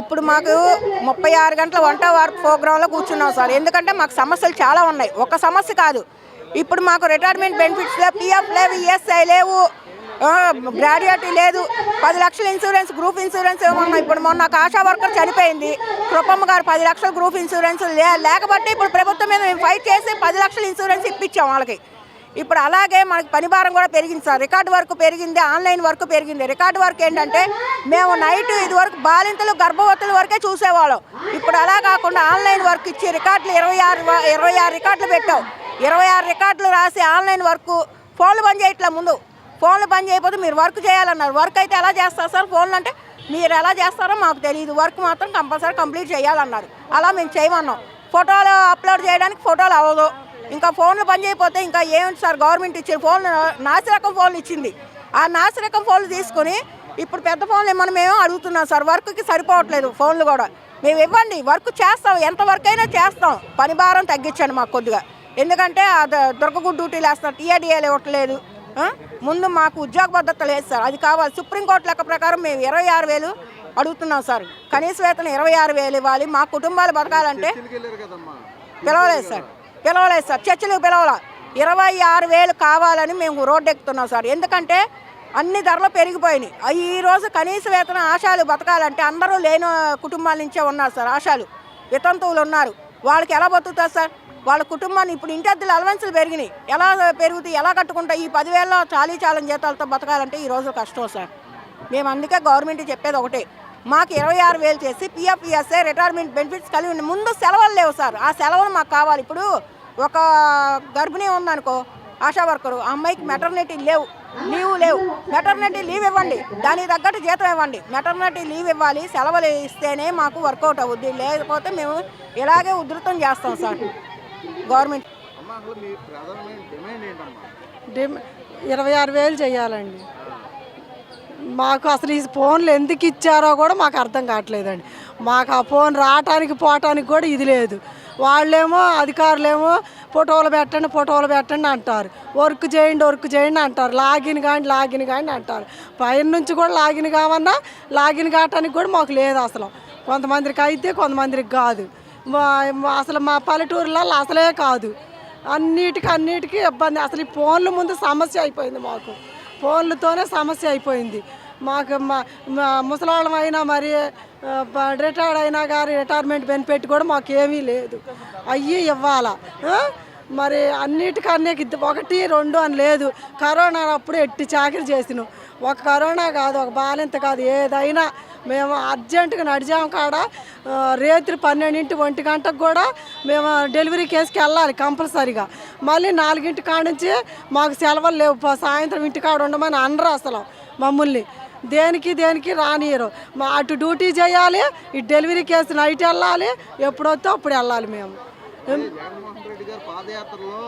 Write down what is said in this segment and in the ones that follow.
ఇప్పుడు మాకు ముప్పై ఆరు గంటల వంట వార్ ప్రోగ్రాంలో కూర్చున్నాం సార్. ఎందుకంటే మాకు సమస్యలు చాలా ఉన్నాయి. ఒక సమస్య కాదు. ఇప్పుడు మాకు రిటైర్మెంట్ బెనిఫిట్స్ లేవు పిఎఫ్ లేవు ఈఎస్ఐ లేవు గ్రాడ్యుయేటీ లేదు. పది లక్షల ఇన్సూరెన్స్ గ్రూప్ ఇన్సూరెన్స్ ఏమన్నా ఇప్పుడు మొన్న నాకు ఆశా వర్కర్ చనిపోయింది. కృపమ్మ గారు పది లక్షల గ్రూప్ ఇన్సూరెన్స్ లే లేకపోతే ఇప్పుడు ప్రభుత్వం మీద మేము ఫైట్ చేసి పది లక్షల ఇన్సూరెన్స్ ఇప్పించాం వాళ్ళకి. ఇప్పుడు అలాగే మనకి పని భారం కూడా పెరిగింది సార్. రికార్డు వర్క్ పెరిగింది ఆన్లైన్ వర్క్ పెరిగింది. రికార్డు వర్క్ ఏంటంటే మేము నైట్ ఇది వరకు బాలింతలు గర్భవతుల వరకే చూసేవాళ్ళం. ఇప్పుడు అలా కాకుండా ఆన్లైన్ వర్క్ ఇచ్చి రికార్డులు ఇరవై ఆరు ఇరవై ఆరు రికార్డులు పెట్టాం. ఇరవై ఆరు రికార్డులు రాసి ఆన్లైన్ వర్క్ ఫోన్లు పని చేయట్లే ముందు. ఫోన్లు పని చేయకపోతే మీరు వర్క్ చేయాలన్నారు. వర్క్ అయితే ఎలా చేస్తారు సార్ ఫోన్లు అంటే? మీరు ఎలా చేస్తారో మాకు తెలియదు. వర్క్ మాత్రం కంపల్సరీ కంప్లీట్ చేయాలన్నారు. అలా మేము చేయమన్నాం. ఫోటోలు అప్లోడ్ చేయడానికి ఫోటోలు అవ్వదు. ఇంకా ఫోన్లు పని చేయకపోతే ఇంకా ఏమిటి సార్? గవర్నమెంట్ ఇచ్చిన ఫోన్లు నాసి రకం ఫోన్లు ఇచ్చింది. ఆ నాసి రకం ఫోన్లు తీసుకొని ఇప్పుడు పెద్ద ఫోన్లు ఇమ్మని మేము అడుగుతున్నాం సార్. వర్క్కి సరిపోవట్లేదు ఫోన్లు కూడా. మేము ఇవ్వండి. వర్క్ చేస్తాం. ఎంత వర్క్ అయినా చేస్తాం. పని భారం తగ్గించండి మాకు కొద్దిగా. ఎందుకంటే అది దుర్గగుడ్ డ్యూటీలు వేస్తున్నారు టీఏడిఏలు ఇవ్వట్లేదు? ముందు మాకు ఉద్యోగ భద్రత లేదు సార్. అది కావాలి. సుప్రీంకోర్టు లెక్క ప్రకారం మేము ఇరవై ఆరు వేలు అడుగుతున్నాం సార్. కనీస వేతనం ఇరవై ఆరు వేలు ఇవ్వాలి. మా కుటుంబాలు బతకాలంటే పిలవలేదు సార్. పిలవలేదు సార్. చర్చలకు పిలవాల. ఇరవై ఆరు వేలు కావాలని మేము రోడ్డు ఎక్కుతున్నాం సార్. ఎందుకంటే అన్ని ధరలు పెరిగిపోయినాయి. ఈ రోజు కనీస వేతన ఆశాలు బతకాలంటే అందరూ లేని కుటుంబాల నుంచే ఉన్నారు సార్. ఆశాలు వితంతువులు ఉన్నారు. వాళ్ళకి ఎలా బతుకుతారు సార్? వాళ్ళ కుటుంబాన్ని ఇప్పుడు ఇంటి అలవెన్సులు పెరిగినాయి. ఎలా పెరుగుతాయి? ఎలా కట్టుకుంటాయి? ఈ పదివేల చాలీ చాలని జీతాలతో బతకాలంటే ఈ రోజు కష్టం సార్. మేము అందుకే గవర్నమెంట్ చెప్పేది ఒకటే. మాకు ఇరవై ఆరు వేలు చేసి పిఎఫ్ ఈఎస్ఐ రిటైర్మెంట్ బెనిఫిట్స్ కలిగి ఉండి ముందు సెలవులు లేవు సార్. ఆ సెలవులు మాకు కావాలి. ఇప్పుడు ఒక గర్భిణీ ఉందనుకో ఆశా వర్కరు ఆ అమ్మాయికి మెటర్నిటీ లేవు లీవ్ లేవు. మెటర్నిటీ లీవ్ ఇవ్వండి. దానికి తగ్గట్టు జీతం ఇవ్వండి. మెటర్నిటీ లీవ్ ఇవ్వాలి. సెలవులు ఇస్తేనే మాకు వర్కౌట్ అవుద్ది. లేకపోతే మేము ఇలాగే ఉధృతం చేస్తాం సార్. గవర్నమెంట్ ఇరవై ఆరు వేలు చేయాలండి. మాకు అసలు ఈ ఫోన్లు ఎందుకు ఇచ్చారో కూడా మాకు అర్థం కావట్లేదండి. మాకు ఆ ఫోన్ రావటానికి పోవటానికి కూడా ఇది లేదు. వాళ్ళేమో అధికారులేమో ఫోటోలు పెట్టండి ఫోటోలు పెట్టండి అంటారు. వర్క్ చేయండి వర్క్ చేయండి అంటారు. లాగిన్ కానీ లాగిన్ కానీ అంటారు. పైన నుంచి కూడా లాగిన్ కావన్నా లాగిన్ కావటానికి కూడా మాకు లేదు అసలు. కొంతమందికి అయితే కొంతమందికి కాదు. అసలు మా పల్లెటూరులలో అసలే కాదు. అన్నిటికీ అన్నిటికీ ఇబ్బంది. అసలు ఈ ఫోన్ల ముందు సమస్య అయిపోయింది మాకు. ఫోన్లతోనే సమస్య అయిపోయింది. మాకు మా మా ముసలాళ్ళం అయినా మరి రిటైర్డ్ అయినా కానీ రిటైర్మెంట్ బెనిఫిట్ కూడా మాకు ఏమీ లేదు. అయ్యి ఇవ్వాలా? మరి అన్నిటికన్నీ ఒకటి రెండు అని లేదు. కరోనా అప్పుడు ఎట్టి చాకరీ చేసినాం. ఒక కరోనా కాదు ఒక బాలింత కాదు ఏదైనా మేము అర్జెంటుగా నడిచాం కాడ ఆ, రేత్రి పన్నెండింటి ఒంటి గంటకు కూడా మేము డెలివరీ కేసుకి వెళ్ళాలి కంపల్సరీగా. మళ్ళీ నాలుగింటి కాడ నుంచి మాకు సెలవులు లేవు. సాయంత్రం ఇంటి కాడ ఉండమని అనరు అసలు మమ్మల్ని. దేనికి దేనికి రానియరు. మా అటు డ్యూటీ చేయాలి ఇటు డెలివరీ కేసు నైట్ వెళ్ళాలి ఎప్పుడొస్తే అప్పుడు వెళ్ళాలి మేము. పాదయాత్రలో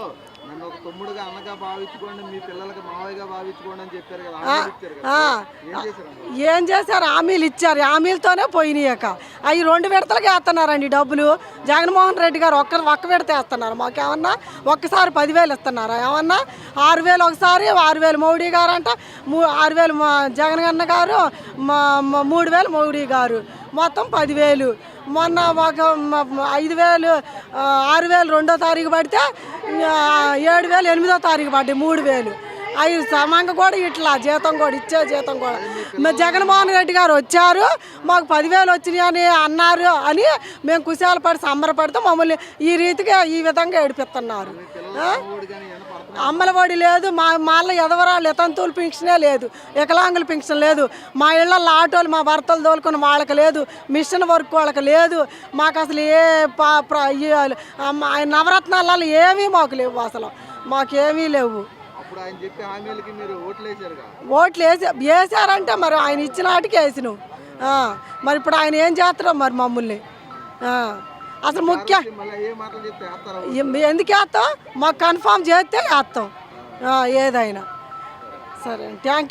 నన్ను ఒక తమ్ముడుగా అన్నగా భావించుకోండి మీ పిల్లలకి మావయ్యగా భావించుకోండి అని చెప్పారు కదా హామీలు ఇచ్చారు కదా. ఆ. ఏం చేశారమ్మా ఏం చేశారు? హామీలు ఇచ్చారు. హామీలతోనే పోయినాయక అవి రెండు విడతలకి వేస్తున్నారండి డబ్బులు. జగన్మోహన్ రెడ్డి గారు ఒక్క ఒక్క విడత వేస్తున్నారు. మాకేమన్నా ఒక్కసారి పదివేలు ఇస్తున్నారా? ఏమన్నా ఆరు వేలు ఒకసారి ఆరు వేలు మౌడీ గారు అంట మూ ఆరు వేలు మా జగన్ అన్న గారు మా మా మూడు వేలు మౌడీ గారు. మొత్తం పదివేలు. మొన్న ఒక ఐదు వేలు ఆరు వేలు రెండో తారీఖు పడితే ఏడు వేలు ఎనిమిదో తారీఖు పడ్డాయి మూడు వేలు అవి సమంగా కూడా ఇట్లా జీతం కూడా ఇచ్చే జీతం కూడా. మరి జగన్మోహన్ రెడ్డి గారు వచ్చారు మాకు పదివేలు వచ్చినాయి అని అన్నారు అని మేము కుశాలు పడి సంబరపడితే మమ్మల్ని ఈ రీతిగా ఈ విధంగా ఏడిపిస్తున్నారు. ఆ? అమ్మలవాడి లేదు మా మాళ్ళ ఎదవరాళ్ళు ఎతంతువులు పింఛనే లేదు వికలాంగుల పింఛన్ లేదు మా ఇళ్ళల్లో ఆటోలు మా భర్తలు తోలుకున్న వాళ్ళకి లేదు మిషన్ వర్క్ వాళ్ళకి లేదు మాకు అసలు ఏ ఆయన నవరత్నాలలో ఏమీ మాకు లేవు అసలు మాకేమీ లేవు. అప్పుడు ఆయన చెప్పే హామీలకి మీరు ఓట్లు వేసి వేసారంటే మరి ఆయన ఇచ్చిన వాటికి వేసినావు. మరి ఇప్పుడు ఆయన ఏం చేస్తారో మరి మమ్మల్ని. అసలు ముఖ్య ఎందుకు వేస్తాం మాకు కన్ఫామ్ చేస్తే వేస్తాం. ఏదైనా. సరే థ్యాంక్ యూ